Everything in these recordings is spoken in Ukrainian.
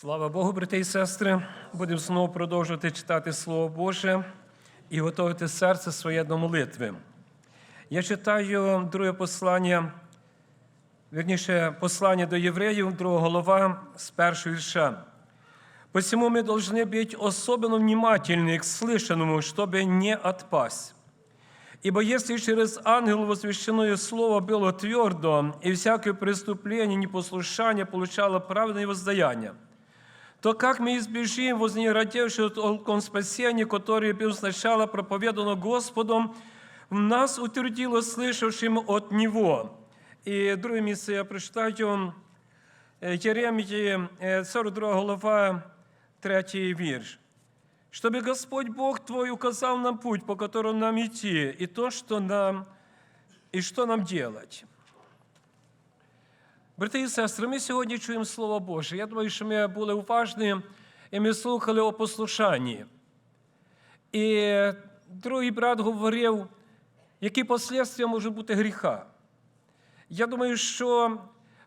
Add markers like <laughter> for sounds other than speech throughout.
Слава Богу, брати і сестри! Будемо знову продовжувати читати Слово Боже і готувати серце своє до молитви. Я читаю друге послання, вірніше, послання до євреїв, друга голова з першого вірша. Посему мы должны быть особенно внимательны к слышанному, чтобы не отпасть. Ибо если через ангел возвещенное слово было твердо, и всякое преступление, непослушание получало праведное воздаяние, то как мы избежим вознеродевшего толком спасения, которое было сначала проповедано Господом, в нас утвердило слышавшим от Него. І друге місце я прочитаю е, Єремії, е, 42 голова, 3 вірш. Чтобы Господь Бог твой указал нам путь, по которому нам идти, и то, что нам, и что нам делать. Брати і сестри, ми сьогодні чуємо Слово Боже. Я думаю, що ми були уважні і ми слухали о послушанні. І другий брат говорив, які послідствия можуть бути гріха. Я думаю, що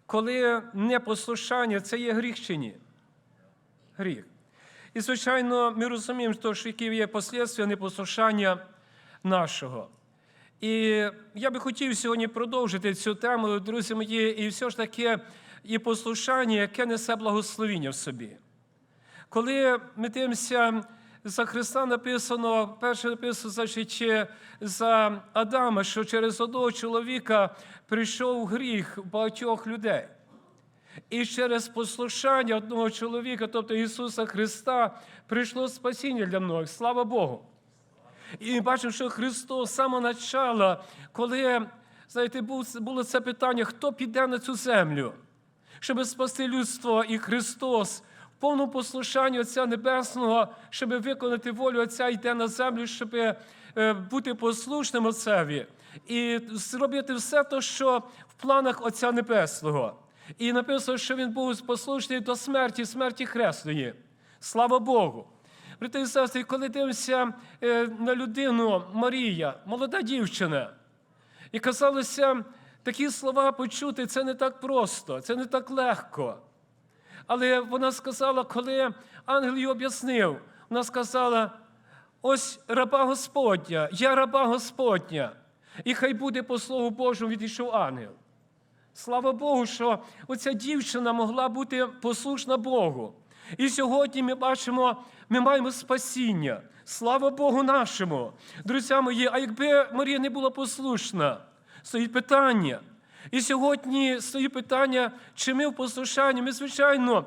коли непослушання, це є гріх чи ні? Гріх. І, звичайно, ми розуміємо, що які є послідствия непослушання нашого. І я би хотів сьогодні продовжити цю тему, друзі мої, і все ж таки і послушання, яке несе благословіння в собі. Коли ми дивимося за Христа написано, перше написано значить, за Адама, що через одного чоловіка прийшов гріх багатьох людей. І через послушання одного чоловіка, тобто Ісуса Христа, прийшло спасіння для многих. Слава Богу! І бачимо, що Христос з самого начала, коли знаєте, було це питання, хто піде на цю землю, щоб спасти людство, і Христос в повному послушанні Отця Небесного, щоб виконати волю Отця, йде на землю, щоб е, бути послушним Отцеві і зробити все те, що в планах Отця Небесного. І написано, що він був послушний до смерті, смерті хресної. Слава Богу! Брати і сестри, коли дивимося е, на людину Марія, молода дівчина, і казалося, такі слова почути це не так просто, це не так легко. Але вона сказала, коли ангел їй об'яснив, вона сказала: ось раба Господня, я раба Господня, і хай буде по Слову Божому відійшов ангел. Слава Богу, що оця дівчина могла бути послушна Богу. І сьогодні ми бачимо, ми маємо спасіння. Слава Богу нашому. Друзі мої, а якби Марія не була послушна, стоїть питання. І сьогодні стоїть питання, чи ми в послушанні. Ми, звичайно,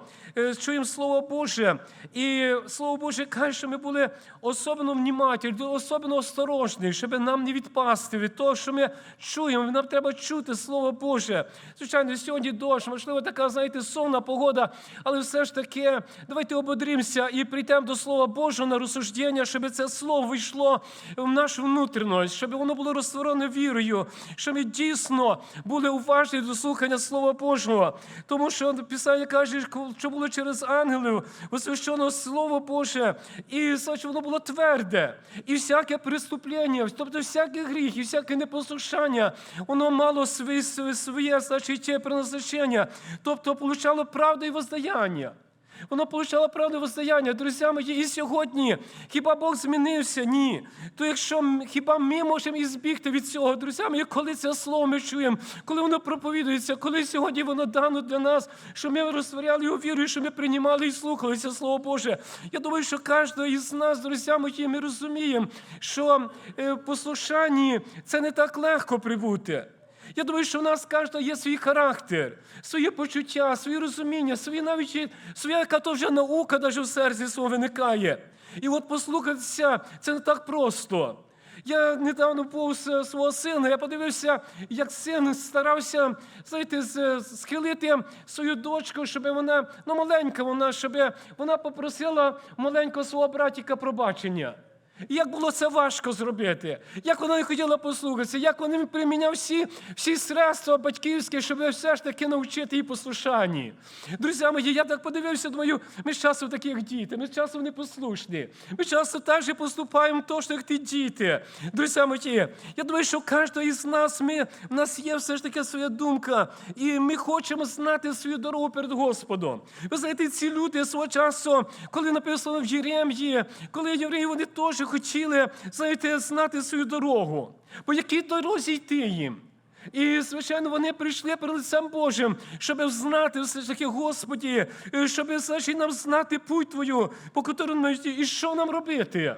чуємо Слово Боже. І Слово Боже каже, що ми були особливо внімательні, особливо осторожні, щоб нам не відпасти від того, що ми чуємо. Нам треба чути Слово Боже. Звичайно, сьогодні дощ, можливо, така, знаєте, сонна погода, але все ж таки, давайте ободрімося і прийдемо до Слова Божого на розсуждення, щоб це слово вийшло в нашу внутрішність, щоб воно було розтворене вірою, щоб ми дійсно були уважні до слухання Слова Божого. Тому що Писання каже, що було через ангелів, освященого Слово Боже, і значить, воно було тверде. І всяке преступлення, тобто всякий гріх і всяке непослушання, воно мало своє, своє значить, призначення, тобто получало правду і воздаяння. Воно получало правду воздаяння, друзі мої, і сьогодні. Хіба Бог змінився? Ні. То якщо хіба ми можемо і збігти від цього, друзі мої, коли це слово ми чуємо, коли воно проповідується, коли сьогодні воно дано для нас, що ми розтворяли його віру, і що ми приймали і слухали це Слово Боже. Я думаю, що кожен із нас, друзі мої, ми розуміємо, що е, послушанні це не так легко прибути. Я думаю, що в нас кожного є свій характер, своє почуття, свої розуміння, свої навіть своя яка то вже наука навіть в серці свого виникає. І от послухатися, це не так просто. Я недавно був свого сина, я подивився, як син старався знаєте, схилити свою дочку, щоб вона, ну маленька вона, щоб вона попросила маленького свого братіка пробачення. І як було це важко зробити, як вона не хотіла послухатися, як вони приміняв всі, всі средства батьківські, щоб все ж таки навчити її послушанні. Друзі мої, я так подивився, думаю, ми з часом такі, діти, ми з часом непослушні. Ми часто так же поступаємо що як ті діти. Друзі мої, я думаю, що кожного із нас, ми, в нас є все ж таки своя думка, і ми хочемо знати свою дорогу перед Господом. Ви знаєте, ці люди свого часу, коли написано в Єрем'ї, коли євреї вони теж хотіли, знаєте, знати свою дорогу. По якій дорозі йти їм? І, звичайно, вони прийшли перед лицем Божим, щоб знати все ж таки, Господі, е, щоб значить, нам знати путь Твою, по котрому ми і що нам робити.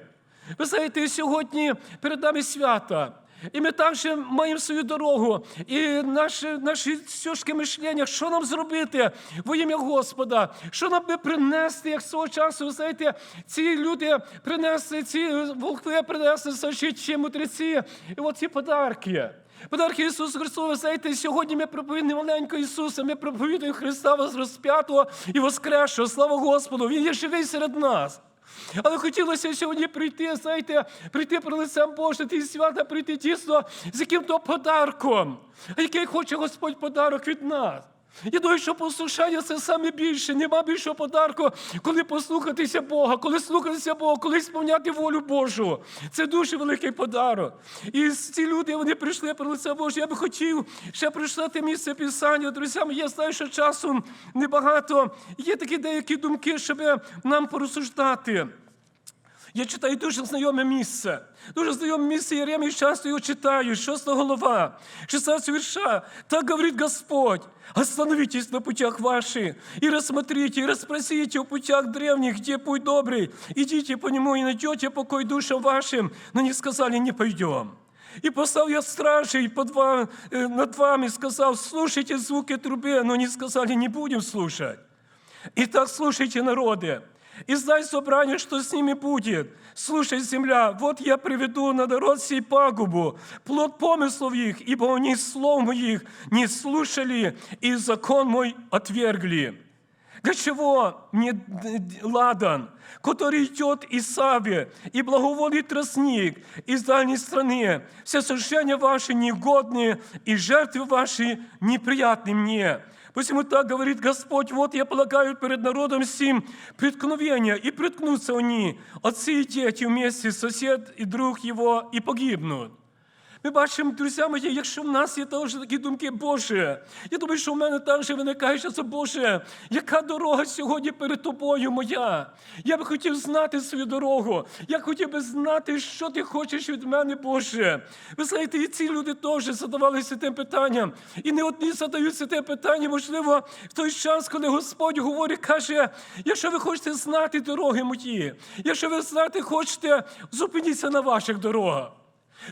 Ви знаєте, сьогодні перед нами свята. І ми також маємо свою дорогу, і наші, наші сьошки мишлення, що нам зробити во ім'я Господа, що нам би принести, як свого часу, знаєте, ці люди принесли, ці волхви принесли сочі мудреці, і от подарки. Подарки Ісусу Христу, ви знаєте, сьогодні ми проповідуємо маленького Ісуса, ми проповідуємо Христа розп'ятого і воскресшого. Слава Господу! Він є живий серед нас. Але хотілося сьогодні прийти, знаєте, прийти про лицем Боже, ті свята прийти дійсно з яким-то подарком, який хоче Господь подарок від нас. Я думаю, що послушання це саме більше. Нема більшого подарку, коли послухатися Бога, коли слухатися Бога, коли сповняти волю Божу. Це дуже великий подарок. І ці люди вони прийшли при лице Боже. Я би хотів ще прочитати місце Писання. Друзі, я знаю, що часу небагато. Є такі деякі думки, щоб нам порозсуждати. Я читаю дуже знайоме місце. Дуже знайоме місце Єремії, часто його читаю. Шоста голова, 16 вірша. Так говорит Господь. Остановитесь на путях ваших и рассмотрите, и расспросите о путях древних, где путь добрый. Идите по нему и найдете покой душам вашим. Но не сказали, не пойдем. И послал я стражей под ва- э, над вами, сказал, слушайте звуки трубы, но не сказали, не будем слушать. Итак, слушайте, народы, и знай собрание, что с ними будет. Слушай, земля, вот я приведу на народ сей пагубу, плод помыслов их, ибо они слов моих не слушали, и закон мой отвергли. Для чего мне д- д- ладан, который идет из Саве, и благоволит тростник из дальней страны? Все сожжения ваши негодные, и жертвы ваши неприятны мне. Посему так говорит Господь, вот я полагаю перед народом сим преткновения, и приткнутся они, отцы и дети вместе, сосед и друг его, и погибнут. Ми бачимо, друзі мої, якщо в нас є теж такі думки, Боже, я думаю, що в мене також виникає, що Боже, яка дорога сьогодні перед тобою моя? Я би хотів знати свою дорогу. Я хотів би знати, що ти хочеш від мене, Боже. Ви знаєте, і ці люди теж задавалися тим питанням. І не одні задаються тим питанням, можливо, в той час, коли Господь говорить, каже, якщо ви хочете знати дороги мої, якщо ви знати хочете, зупиніться на ваших дорогах.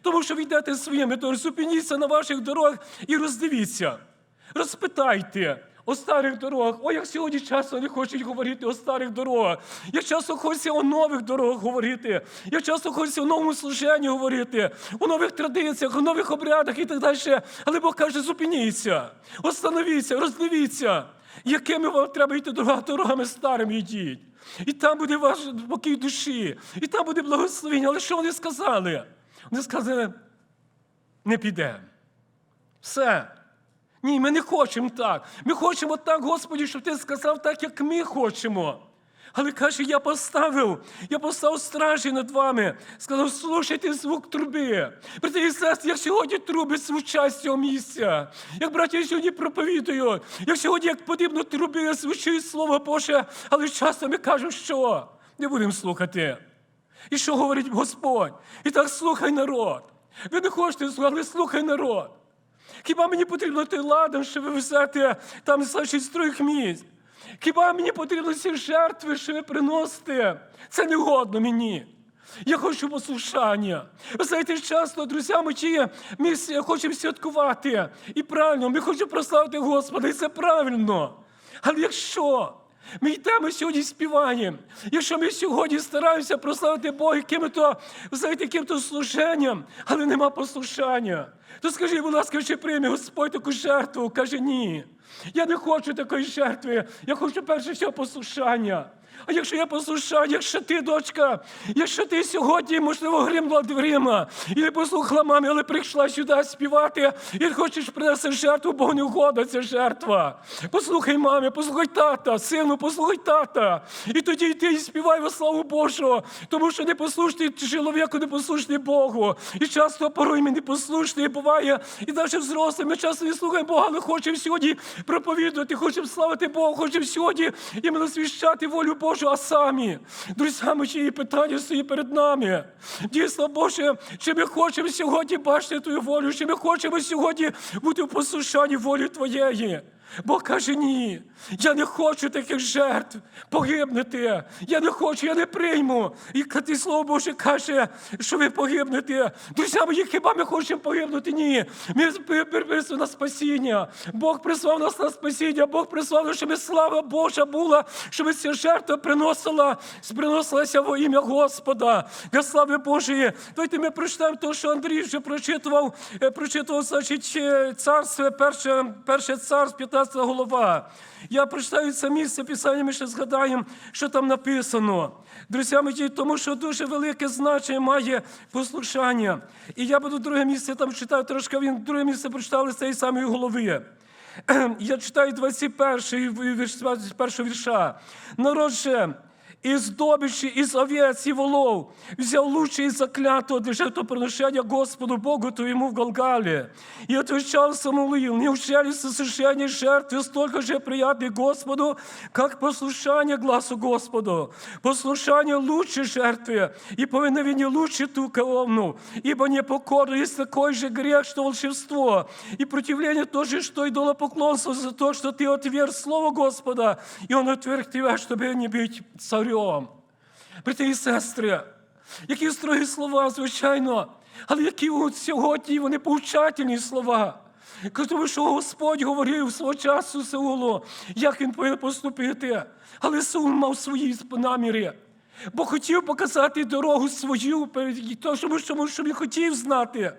Тому що ви йдете своїми дорогами, зупиніться на ваших дорогах і роздивіться. Розпитайте о старих дорогах. О, як сьогодні часто не хочуть говорити о старих дорогах. Як часто хочеться о нових дорогах говорити. Як часто хочеться о новому служенні говорити, о нових традиціях, о нових обрядах і так далі. Але Бог каже, зупиніться, остановіться, роздивіться, якими вам треба йти дорога- дорогами старими йдіть. І там буде ваш спокій душі, і там буде благословення. Але що вони сказали? Вони сказали, не підемо. Все. Ні, ми не хочемо так. Ми хочемо так, Господі, щоб ти сказав так, як ми хочемо. Але каже, я поставив, я поставив стражі над вами. Сказав, слухайте звук труби. Брати і сестри, як сьогодні труби звучать з цього місця. Як браті сьогодні проповідують, як сьогодні, як потрібно труби звучить Слово Боже, але часто ми кажемо, що не будемо слухати. І що говорить Господь? І так слухай народ. Ви не хочете слухати, але слухай народ. Хіба мені потрібно той ладан, щоб ви взяти там значить, з трьох місць? Хіба мені потрібно ці жертви, що ви приносите? Це не годно мені. Я хочу послушання. Ви знаєте, часто, друзі мої, ми хочемо святкувати. І правильно, ми хочемо прославити Господа, і це правильно. Але якщо ми йдемо сьогодні співаємо. Якщо ми сьогодні стараємося прославити Бога яким-то, яким-то служенням, але нема послушання, то скажи, будь ласка, чи прийме Господь таку жертву? Каже, ні. Я не хочу такої жертви. Я хочу перше всього послушання. А якщо я послушаю, якщо ти, дочка, якщо ти сьогодні, можливо, гримнула дверима, і послухала мамі, але прийшла сюди співати, і хочеш принести жертву, Богу не угода ця жертва. Послухай мамі, послухай тата, сину, послухай тата. І тоді йди і співай во славу Божу, тому що непослушний чоловіку, непослушний Богу. І часто порой ми непослушні буває, і навіть взрослі, ми часто не слухаємо Бога, але хочемо сьогодні проповідувати, хочемо славити Бога, хочемо сьогодні іменно свіщати волю Божу, а самі. Друзі, чиї питання стоїть перед нами. Дійсно, Боже, чи ми хочемо сьогодні бачити Твою волю, чи ми хочемо сьогодні бути в послушанні волі Твоєї. Бог каже, ні, я не хочу таких жертв погибнути. Я не хочу, я не прийму. І ти слово Боже каже, що ви погибнете. Друзі мої, хіба ми хочемо погибнути? Ні. Ми приписуємо на спасіння. Бог прислав нас на спасіння, Бог прислав, щоб слава Божа була, щоб ця жертва приносила, приносилася во ім'я Господа. Для слави Божої. Давайте ми прочитаємо те, що Андрій вже прочитував, е, прочитував, значить, е, царство, перше, перше царство, 15 голова. Я прочитаю це місце Писання, ми ще згадаємо, що там написано. Друзі мої, тому що дуже велике значення має послушання. І я буду друге місце там читаю, трошки він друге місце прочитали з цієї самої голови. <clears throat> Я читаю 21 вірш, 21 вірша. Народ же, із добичі, із овець і волов, взяв лучше із заклятого для жертвоприношения Господу Богу твоему в Галгале. И отвечал Самуил, неужели сосушение жертвы столько же приятны Господу, как послушание глазу Господу? Послушание лучше жертвы, и повиновение лучше ту коломну, ибо непокорно есть такой же грех, что волшебство, и противление то же, что идолопоклонство за то, что ты отверг Слово Господа, и Он отверг тебя, чтобы не быть царем. Брати і сестри, які строгі слова, звичайно, але які от сьогодні вони повчательні слова. Тому що Господь говорив свого часу Саулу, як він повинен поступити. Але Саул мав свої наміри. Бо хотів показати дорогу свою, тому що він хотів знати.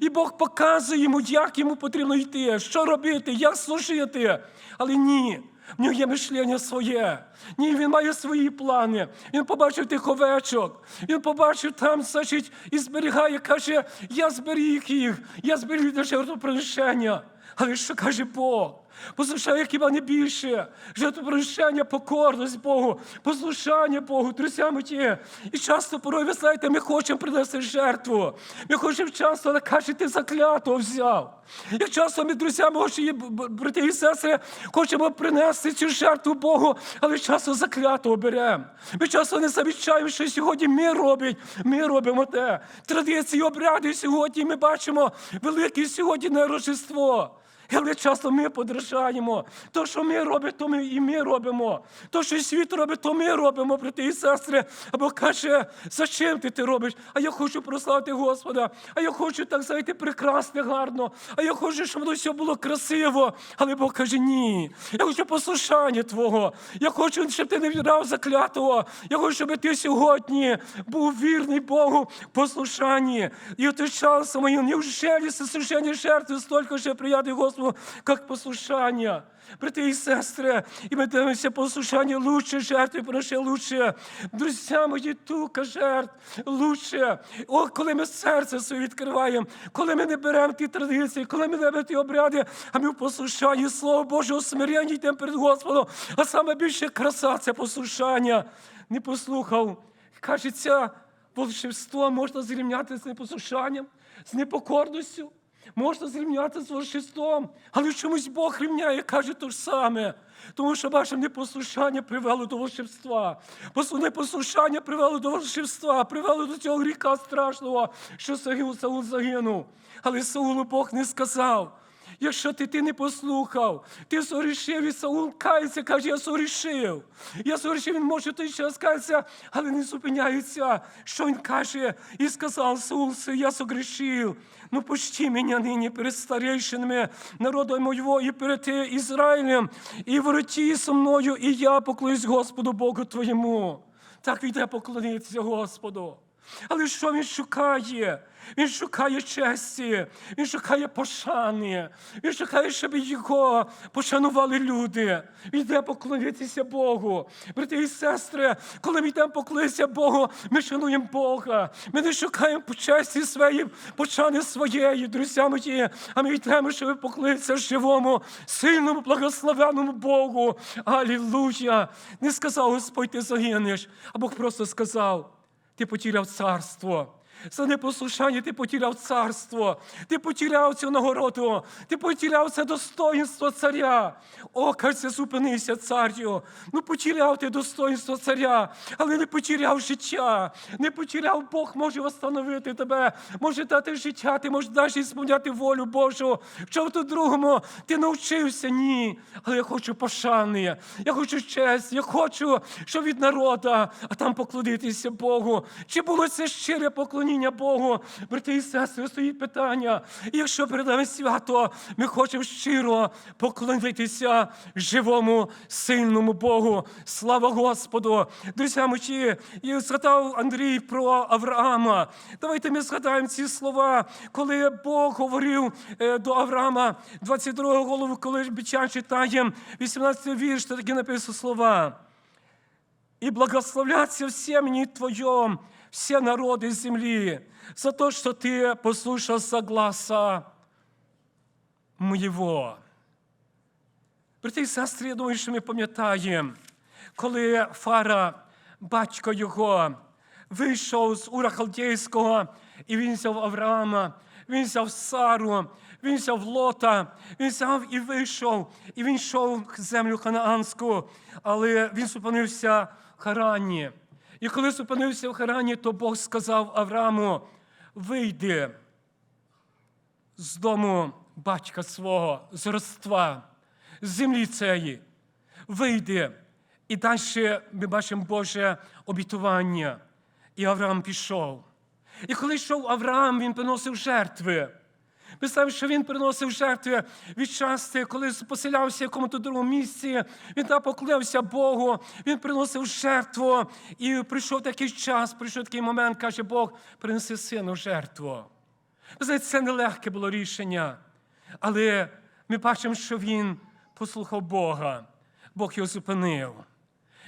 І Бог показує йому, як йому потрібно йти, що робити, як служити. Але ні, в нього є мишлення своє. Ні, він має свої плани. Він побачив тих овечок. Він побачив там, значить, і зберігає, каже, я зберіг їх, я зберіг до жертвоприношення. Але що каже Бог? Послушай, хіба не більше. Жертвоприношення, покорність Богу, послушання Богу, друзі мої. І часто порой, ви знаєте, ми хочемо принести жертву. Ми хочемо часто, але каже, ти заклятого взяв. Як часто ми, друзі мої, брати і сестри, хочемо принести цю жертву Богу, але часто заклятого беремо. Ми часто не замічаємо, що сьогодні ми робимо. Ми робимо те. Традиції, обряди сьогодні ми бачимо велике сьогодні на Рождество. Але часто ми подражаємо. То, що ми робимо, то ми і ми робимо. То, що світ робить, то ми робимо, брати і сестри. Або каже, за чим ти ти робиш? А я хочу прославити Господа. А я хочу так зайти прекрасно, гарно. А я хочу, щоб воно все було красиво. Але Бог каже, ні. Я хочу послушання Твого. Я хочу, щоб ти не відрав заклятого. Я хочу, щоб ти сьогодні був вірний Богу послушанні. І отвечав моїм, неужели совершення жертви столько же приятный Господу, как послушание. Брати і сестри, і ми дивимося послушання лучше, жертви проще лучше. Друзі мої, тука жертв лучше. О, коли ми серце своє відкриваємо, коли ми не беремо ті традиції, коли ми не беремо ті обряди, а ми в послушанні Слово Боже, у смиренні йдемо перед Господом. А саме більше краса це послушання. Не послухав. Кажеться, волшебство можна зрівняти з непослушанням, з непокорністю. Можна зрівняти з волшебством, але чомусь Бог рівняє, каже те ж саме. Тому що ваше непослушання привело до волшебства. Непослушання привело до волшебства, привело до цього гріха страшного, що Саул загинув. Але Саулу Бог не сказав. Якщо ти ти не послухав, ти сорішив, і Саул кається, каже, я сорішив. Я сорішив, він може той час кається, але не зупиняється. Що він каже? І сказав Саул, я согрішив. Ну, почти мене нині перед старейшинами народу моєго і перед Ізраїлем, і вороті со мною, і я поклонюсь Господу Богу твоєму. Так йде поклонитися Господу. Але що він шукає? Він шукає честі, він шукає пошани, він шукає, щоб його пошанували люди. Він йде поклонитися Богу. Брати і сестри, коли ми йдемо поклонитися Богу, ми шануємо Бога. Ми не шукаємо честі своєї, пошани своєї, друзі мої, а ми йдемо, щоб поклонитися живому, сильному, благословенному Богу. Алілуя! Не сказав Господь, ти загинеш, а Бог просто сказав, ти потеряв царство. За непослушання ти потеряв царство, ти потеряв цю нагороду, ти потеряв це достоїнство царя. О, каже, зупинися, царю. Ну, потеряв ти достоїнство царя, але не потеряв життя. Не потеряв Бог може встановити тебе, може дати життя, ти можеш навіть сповняти волю Божу. Що в то другому ти навчився? Ні. Але я хочу пошани, я хочу честь, я хочу, щоб від народа, а там поклонитися Богу. Чи було це щире поклоніння Богу? Брати і сестри, стоїть питання. І якщо перед нами свято, ми хочемо щиро поклонитися живому, сильному Богу. Слава Господу! Друзі мої, і згадав Андрій про Авраама. Давайте ми згадаємо ці слова, коли Бог говорив е, до Авраама, 22 голову, коли бича читаємо, 18 вірш, то такі написано слова. И благословляться в семени Твоем все народы земли за то, что Ты послушался гласа моєго. Брати і сестри, я думаю, що ми пам'ятаємо, коли Фара, батько його, вийшов з Ура Халдейського, і він взяв Авраама, він взяв Сару, він взяв Лота, він взяв і вийшов, і він йшов в землю ханаанську, але він зупинився Харані. І коли зупинився в Харані, то Бог сказав Аврааму: вийди з дому батька свого, з родства, з землі цієї. Вийди. І далі ми бачимо Боже обітування. І Авраам пішов. І коли йшов Авраам, він приносив жертви. Представив, що він приносив жертви від части, коли поселявся в якомусь другому місці, він там поклявся Богу, він приносив жертву. І прийшов такий час, прийшов такий момент, каже Бог, принеси сину жертву. Знаєте, це нелегке було рішення. Але ми бачимо, що він послухав Бога. Бог його зупинив.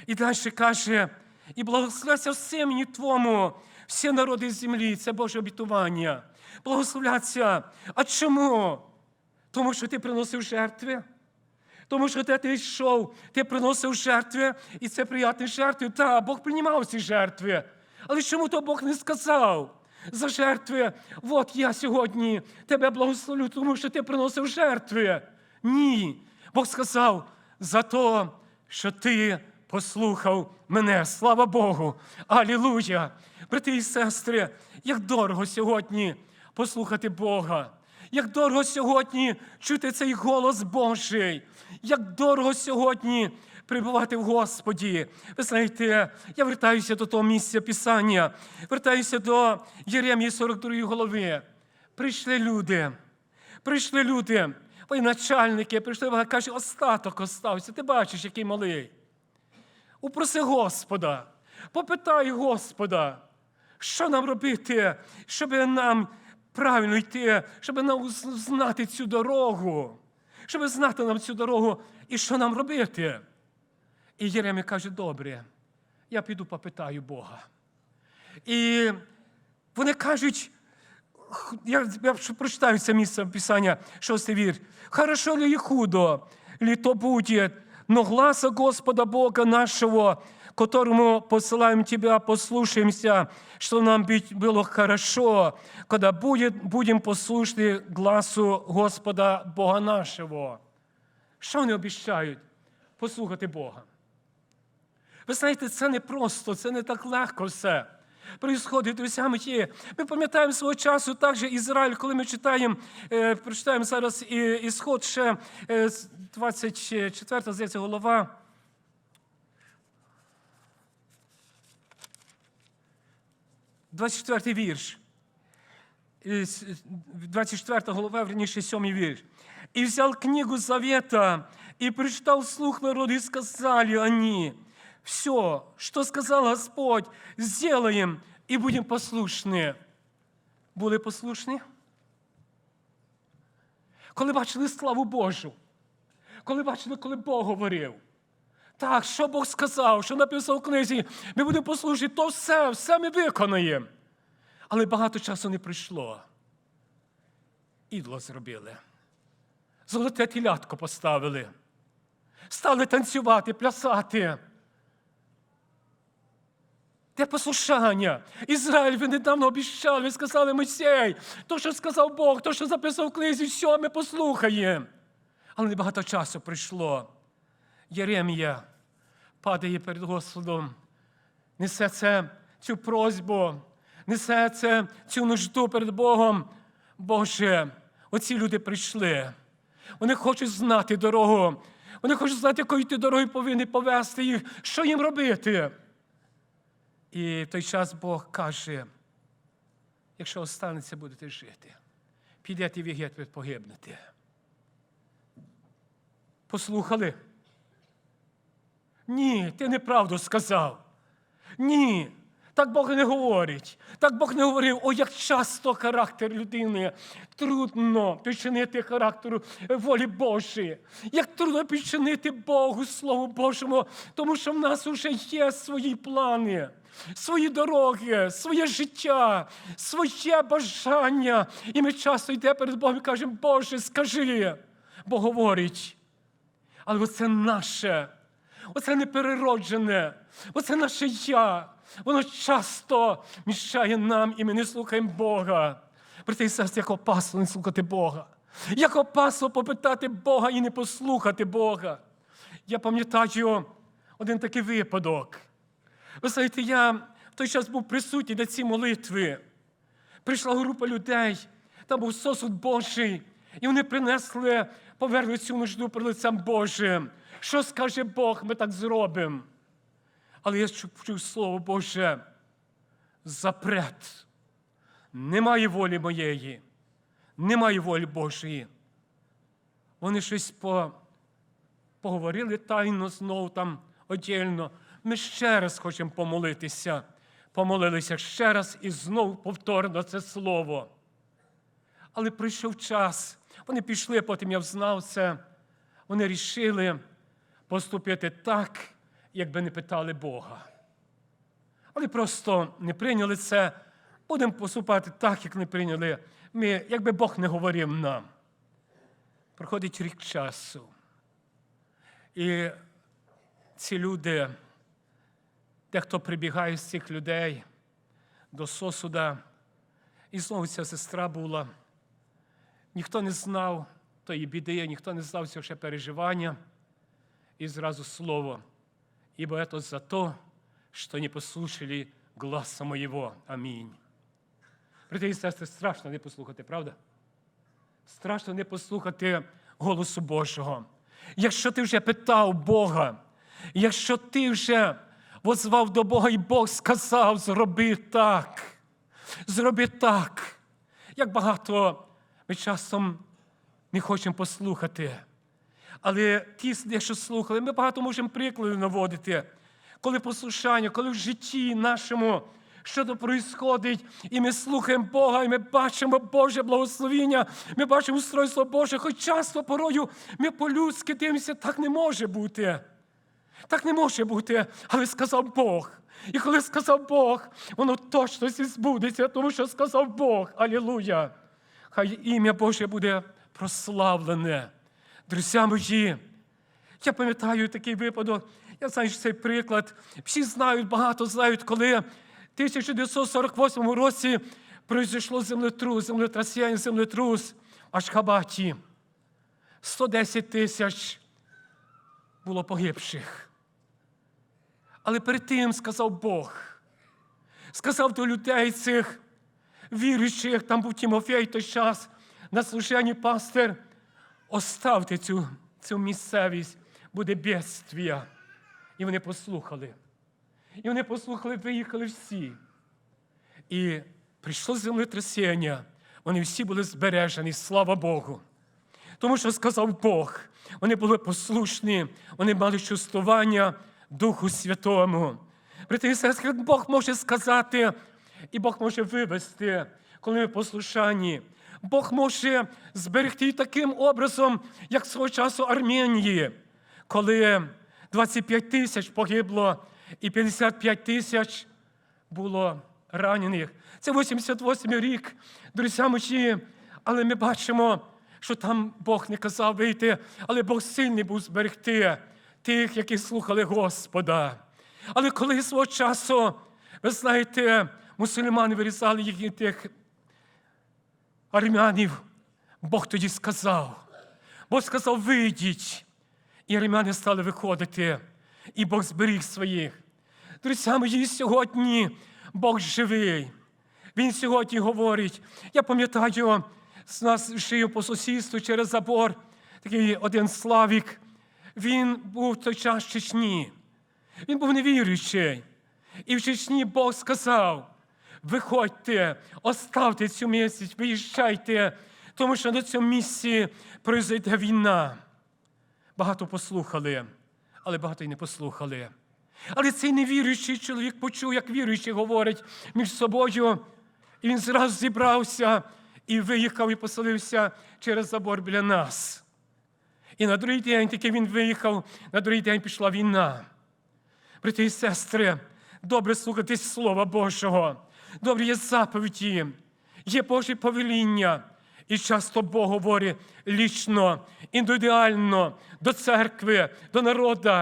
І далі каже, і благословляться в Твому, всі народи землі, це Боже обітування. Благословляться. А чому? Тому що ти приносив жертви. Тому що де ти йшов, ти приносив жертви, і це приятні жертви. Так, Бог приймав ці жертви. Але чому то Бог не сказав? За жертви, от я сьогодні тебе благословлю, тому що ти приносив жертви. Ні. Бог сказав за те, що ти послухав мене. Слава Богу! Алілуя! Брати і сестри, як дорого сьогодні послухати Бога. Як дорого сьогодні чути цей голос Божий, як дорого сьогодні перебувати в Господі. Ви знаєте, я вертаюся до того місця Писання, вертаюся до Єремії 42 голови. Прийшли люди, прийшли люди, воєначальники, прийшли, каже, остаток остався. Ти бачиш, який малий. Упроси Господа, попитай Господа, що нам робити, щоб нам правильно йти, щоб нам знати цю дорогу, щоб знати нам цю дорогу і що нам робити. І Єремія каже, добре, я піду попитаю Бога. І вони кажуть, я, я прочитаю це місце Писання, шостий вір. Хорошо ли и худо, ли то будет, но гласа Господа Бога нашего, которому посылаем Тебя, послушаемся, что нам быть было хорошо, когда будет, будем послушны гласу Господа Бога нашого. Що вони обіцяють? Послухати Бога. Ви знаєте, це не просто, це не так легко все. Происходить друзі мої. Ми пам'ятаємо свого часу також Ізраїль, коли ми читаємо, е, прочитаємо зараз і- ісход ще е, з 24 здається, голова. Двадцять четвертий вірш. Е, 24 голова, верніше, 7 вірш. «И взял книгу Завета, и прочитал вслух народ, и сказали они, все, что сказал Господь, сделаем, і будемо послушні. Були послушні? Коли бачили славу Божу, коли бачили, коли Бог говорив. Так, що Бог сказав, що написав в книзі, ми будемо послушні, то все, все ми виконаємо. Але багато часу не прийшло. Ідло зробили. Золоте тілятко поставили. Стали танцювати, плясати. Де послушання? Ізраїль, ви недавно обіщали, ви сказали Мойсей, то, що сказав Бог, то, що записав в книзі, все, ми послухаємо. Але небагато часу прийшло. Єремія падає перед Господом, несе це, цю просьбу, несе це, цю нужду перед Богом. Боже, оці люди прийшли. Вони хочуть знати дорогу. Вони хочуть знати, якою ти дорогою повинні повести їх, що їм робити. І в той час Бог каже: якщо останеться, будете жити, підете в Єгипет, погибнете. Послухали? Ні, ти неправду сказав. Ні. Так Бог не говорить. Так Бог не говорив, о, як часто характер людини трудно підчинити характеру волі Божої. Як трудно підчинити Богу, Слову Божому, тому що в нас вже є свої плани, свої дороги, своє життя, своє бажання. І ми часто йдемо перед Богом і кажемо, Боже, скажи. Бог говорить. Але оце наше, оце неперероджене, оце наше я. Воно часто мішає нам, і ми не слухаємо Бога. Брати і як опасно не слухати Бога. Як опасно попитати Бога і не послухати Бога. Я пам'ятаю один такий випадок. Ви знаєте, я в той час був присутній на цій молитві. Прийшла група людей, там був сосуд Божий, і вони принесли, поверли цю нужду перед лицем Божим. Що скаже Бог, ми так зробимо. Але я чув слово Боже, запрет. Немає волі моєї, немає волі Божої. Вони щось по, поговорили тайно знову там отдільно. Ми ще раз хочемо помолитися. Помолилися ще раз і знову повторно це слово. Але прийшов час. Вони пішли, потім я взнав це. Вони рішили поступити так, якби не питали Бога. Вони просто не прийняли це. Будемо поступати так, як не прийняли. Ми, якби Бог не говорив нам. Проходить рік часу. І ці люди, дехто прибігає з цих людей до сосуда, і знову ця сестра була. Ніхто не знав тої біди, ніхто не знав цього ще переживання. І зразу слово. Ибо это за то, что не послушали гласа моєго. Амінь. Брати і сестри, страшно не послухати, правда? Страшно не послухати голосу Божого. Якщо ти вже питав Бога, якщо ти вже возвав до Бога, і Бог сказав, зроби так, зроби так. Як багато ми часом не хочемо послухати. Але ті, що слухали, ми багато можемо прикладів наводити, коли послушання, коли в житті нашому щось происходить, і ми слухаємо Бога, і ми бачимо Боже благословіння, ми бачимо устройство Боже, хоч часто порою ми по-людськи дивимося, так не може бути. Так не може бути, але сказав Бог. І коли сказав Бог, воно точно збудеться, тому що сказав Бог. Алілуя! Хай ім'я Боже буде прославлене. Друзі мої, я пам'ятаю такий випадок, я знаю, цей приклад. Всі знають, багато знають, коли в 1948 році пройшло землетрус, землетрасіння, землетрус в Ашхабаті. 110 тисяч було погибших. Але перед тим сказав Бог, сказав до людей цих віруючих, там був Тимофей той час, на служенні пастир, оставте цю, цю місцевість, буде бедствія. І вони послухали. І вони послухали, виїхали всі. І прийшло землетрясіння. Вони всі були збережені, слава Богу. Тому що сказав Бог, вони були послушні, вони мали чувствування Духу Святому. Брати сестри, Бог може сказати, І Бог може вивести, коли ми послушані. Бог може зберегти таким образом, як свого часу Арменії, коли 25 тисяч погибло і 55 тисяч було ранених. Це 88 рік, друзі мої, але ми бачимо, що там Бог не казав вийти, але Бог сильний був зберегти тих, які слухали Господа. Але коли свого часу, ви знаєте, мусульмани вирізали їх тих армянів, Бог тоді сказав. Бог сказав, вийдіть. І армяни стали виходити, і Бог зберіг своїх. Друзі мої, сьогодні Бог живий. Він сьогодні говорить. Я пам'ятаю, з нас шию по сусідству через забор, такий один Славік. Він був в той час в Чечні. Він був невіруючий. І в Чечні Бог сказав: виходьте, оставте цю місяць, виїжджайте, тому що на цьому місці пройде війна. Багато послухали, але багато й не послухали. Але цей невіруючий чоловік почув, як віруючий говорить між собою, і він зразу зібрався і виїхав і поселився через забор біля нас. І на другий день, тільки він виїхав, на другий день пішла війна. Брати і сестри, добре слухатись Слова Божого, добре є заповіді, є Божі повеління. І часто Бог говорить лічно, індивідуально до церкви, до народу,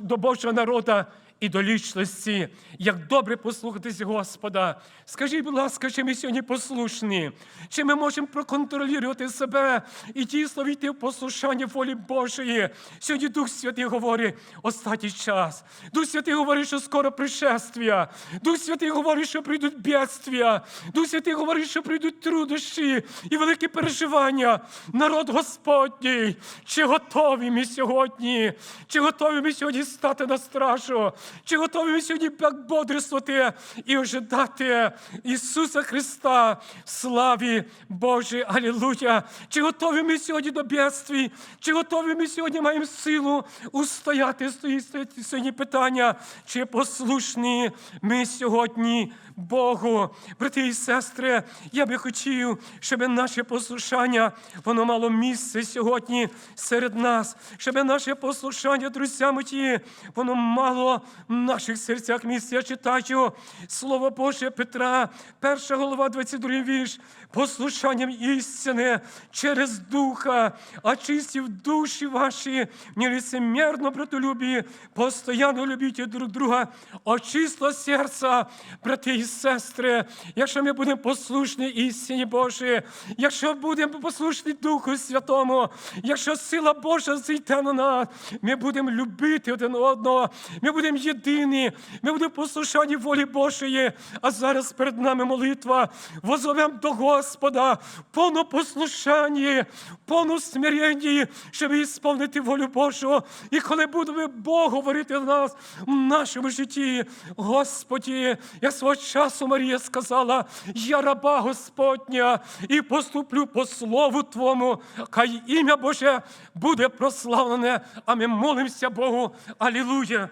до Божого народу і до лічності. Як добре послухатись Господа. Скажіть, будь ласка, чи ми сьогодні послушні? Чи ми можемо проконтролювати себе і дійсно війти в послушання волі Божої? Сьогодні Дух Святий говорить останній час. Дух Святий говорить, що скоро пришествия. Дух Святий говорить, що прийдуть бедствия. Дух Святий говорить, що прийдуть труднощі і великі переживання. Народ Господній, чи готові ми сьогодні? Чи готові ми сьогодні стати на стражу? Чи готові ми сьогодні бодрствувати і ожидати Ісуса Христа славі Божій? Алілуя! Чи готові ми сьогодні до бедствій? Чи готові ми сьогодні маємо силу устояти стоїть сьогодні питання? Чи послушні ми сьогодні Богу? Брати і сестри, я би хотів, щоб наше послушання воно мало місце сьогодні серед нас, щоб наше послушання, друзі мої, воно мало в наших серцях місце. Я читаю Слово Боже Петра, перша голова, 22 вірш, послушанням істини через Духа, очистив душі ваші, в нелицемерно братолюбі, постоянно любіть друг друга, очисто серця, брати і сестри, якщо ми будемо послушні істині Божій, якщо будемо послушні Духу Святому, якщо сила Божа зійде на нас, ми будемо любити один одного, ми будемо єдині, ми будемо послушані волі Божої. А зараз перед нами молитва. Возовемо до Господа повно послушанні, в повну смиренні, щоб ісповнити волю Божу. І коли буде Бог говорити в нас в нашому житті, Господі, як свого часу Марія сказала, я раба Господня і поступлю по слову Твому, хай ім'я Боже буде прославлене, а ми молимося Богу. Алілуя!